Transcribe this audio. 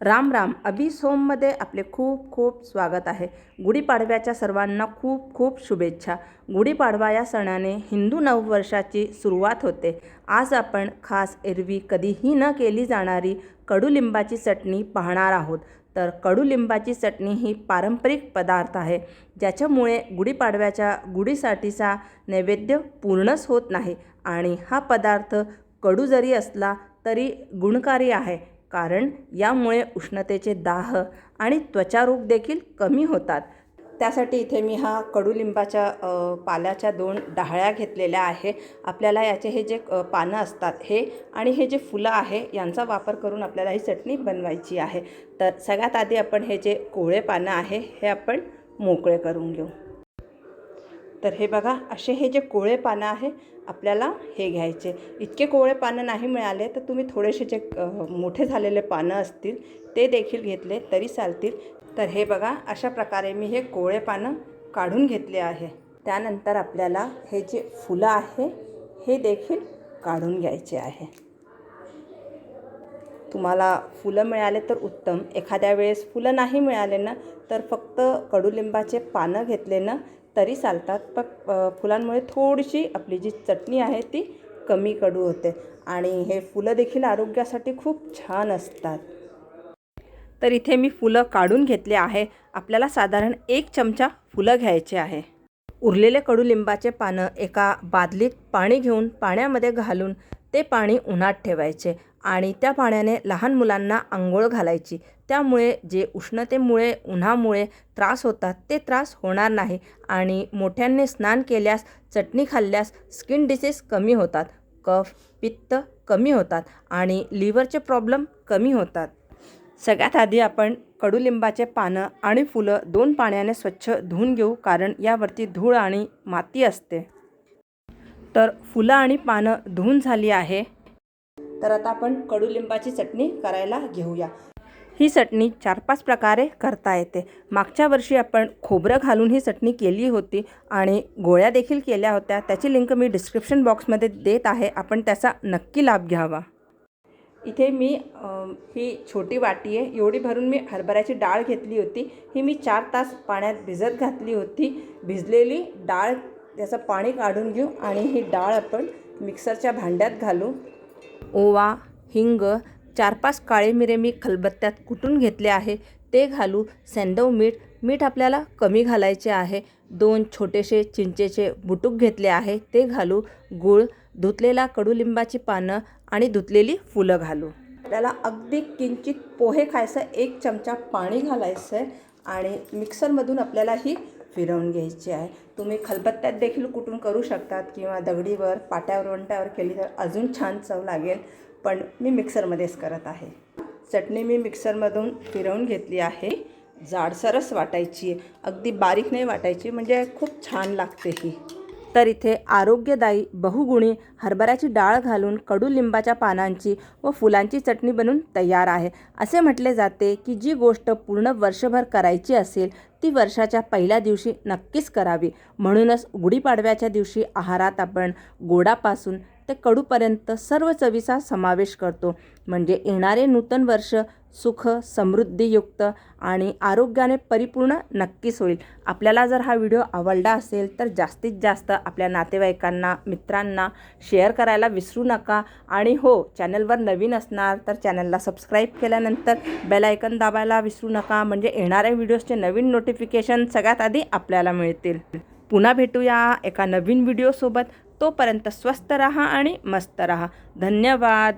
राम राम. अभिस सोममध्ये आपले खूप खूप स्वागत आहे. गुढीपाडव्याच्या सर्वांना खूप खूप शुभेच्छा. गुढीपाडवा या सणाने हिंदू नववर्षाची सुरुवात होते. आज आपण खास एरवी कधीही न केली जाणारी कडुलिंबाची चटणी पाहणार आहोत. तर कडुलिंबाची चटणी ही पारंपरिक पदार्थ आहे. ज्याच्यामुळे गुढीपाडव्याच्या गुढीसाठीचा नैवेद्य पूर्णच होत नाही आणि हा पदार्थ कडू जरी असला तरी गुणकारी आहे. कारण यामुळे उष्णतेचे दाह आणि त्वचारोग देखील कमी होतात. त्यासाठी इथे मी हा कडुलिंबाच्या पाल्याच्या दोन डहाळ्या घेतलेल्या आहे. आपल्याला याचे हे जे पानं असतात हे आणि हे जे फुलं आहे यांचा वापर करून आपल्याला ही चटणी बनवायची आहे. तर सगळ्यात आधी आपण हे जे कोवळे पानं आहे हे आपण मोकळे करून घेऊ. तर हे बघा असे हे जे कोवळे पानं आहे आपल्याला हे घ्यायचे. इतके कोवळे पानं नाही मिळाले तर तुम्ही थोडेसे जे मोठे झालेले पानं असतील ते देखील घेतले तरी चालतील. तर हे बघा अशा प्रकारे मी हे कोवळे पानं काढून घेतले आहे. त्यानंतर आपल्याला हे जे फुलं आहे हे देखील काढून घ्यायचे आहे. तुम्हाला फुलं मिळाले तर उत्तम. एखाद्या वेळेस फुलं नाही मिळाले ना तर फक्त कडुलिंबाचे पानं घेतले ना तरी चालतात पण फुलांमुळे थोडीशी आपली जी चटणी आहे ती कमी कडू होते आणि हे फुलं देखील आरोग्यासाठी खूप छान असतात. तर इथे मी फुलं काढून घेतले आहे. आपल्याला साधारण एक चमचा फुलं घ्यायचे आहे. उरलेले कडुलिंबाचे पानं एका बादलीत पाणी घेऊन पाण्यामध्ये घालून ते पाणी उन्हात ठेवायचे. आणि त्या पाण्याने लहान मुलांना आंघोळ घालायची. त्यामुळे जे उष्णतेमुळे उन्हामुळे त्रास होतात ते त्रास होणार नाही. आणि मोठ्यांनी स्नान केल्यास चटणी खाल्ल्यास स्किन डिसीज कमी होतात कफ पित्त कमी होतात आणि लिव्हरचे प्रॉब्लेम कमी होतात. सगळ्यात आधी आपण कडुलिंबाचे पानं आणि फुलं दोन पाण्याने स्वच्छ धुवून घेऊ कारण यावरती धूळ आणि माती असते. तर फुलं आणि पानं धुवून झाली आहे. तर आता आपण कडुलिंबाची चटणी करायला घेऊया. ही चटणी चार पाच प्रकारे करता येते. मागच्या वर्षी आपण खोबरं घालून ही चटणी केली होती आणि गोळ्या देखील केल्या होत्या. त्याची लिंक मी डिस्क्रिप्शन बॉक्समध्ये देत आहे. आपण त्याचा नक्की लाभ घ्यावा. इथे मी ही छोटी वाटी आहे. एवढी भरून मी हरभऱ्याची डाळ घेतली होती. ही मी चार तास पाण्यात भिजत घातली होती. भिजलेली डाळ त्याचं पाणी काढून घेऊ आणि ही डाळ आपण मिक्सरच्या भांड्यात घालू. ओवा हिंग चार पाच काळे मिरे मी खलबत्त्यात कुटून घेतले आहे. ते घालू सेंदव मीठ. मीठ आपल्याला कमी घालायचे आहे. दोन छोटेसे चिंचेचे बुटूक घेतले आहे. ते घालू गूळ धुतलेला कडुलिंबाची पानं आणि धुतलेली फुलं घालू. आपल्याला अगदी किंचित पोहे खायचं एक चमचा पाणी घालायचं आहे आणि मिक्सरमधून आपल्याला ही फिरवून घ्यायची आहे. तुम्ही खलबत्त्यात देखील कुटून करू शकतात किंवा दगडीवर पाट्यावर वंट्यावर केली तर अजून छान चव लागेल. पण मी मिक्सरमध्येच करत आहे. चटणी मी मिक्सरमधून फिरवून घेतली आहे. जाडसरच वाटायची अगदी बारीक नाही वाटायची म्हणजे खूप छान लागते ही. तर इथे आरोग्यदायी बहुगुणी हरभऱ्याची डाळ घालून कडुलिंबाच्या पानांची व फुलांची चटणी बनून तयार आहे. असे म्हटले जाते की जी गोष्ट पूर्ण वर्षभर करायची असेल ती वर्षाच्या पहिल्या दिवशी नक्कीच करावी. म्हणूनच गुढीपाडव्याच्या दिवशी आहारात आपण गोडापासून ते कडूपर्यंत सर्व चवीचा समावेश करतो. म्हणजे येणारे नूतन वर्ष सुख समृद्धीयुक्त आणि आरोग्याने परिपूर्ण नक्कीच होईल. आपल्याला जर हा व्हिडिओ आवडला असेल तर जास्तीत जास्त आपल्या नातेवाईकांना मित्रांना शेअर करायला विसरू नका. आणि हो चॅनलवर नवीन असणार तर चॅनलला सबस्क्राईब केल्यानंतर बेलायकन दाबायला विसरू नका. म्हणजे येणाऱ्या व्हिडिओजचे नवीन नोटिफिकेशन सगळ्यात आधी आपल्याला मिळतील. पुन्हा भेटूया एका नवीन व्हिडिओसोबत. तोपर्यंत स्वस्त रहा आणि मस्त रहा. धन्यवाद.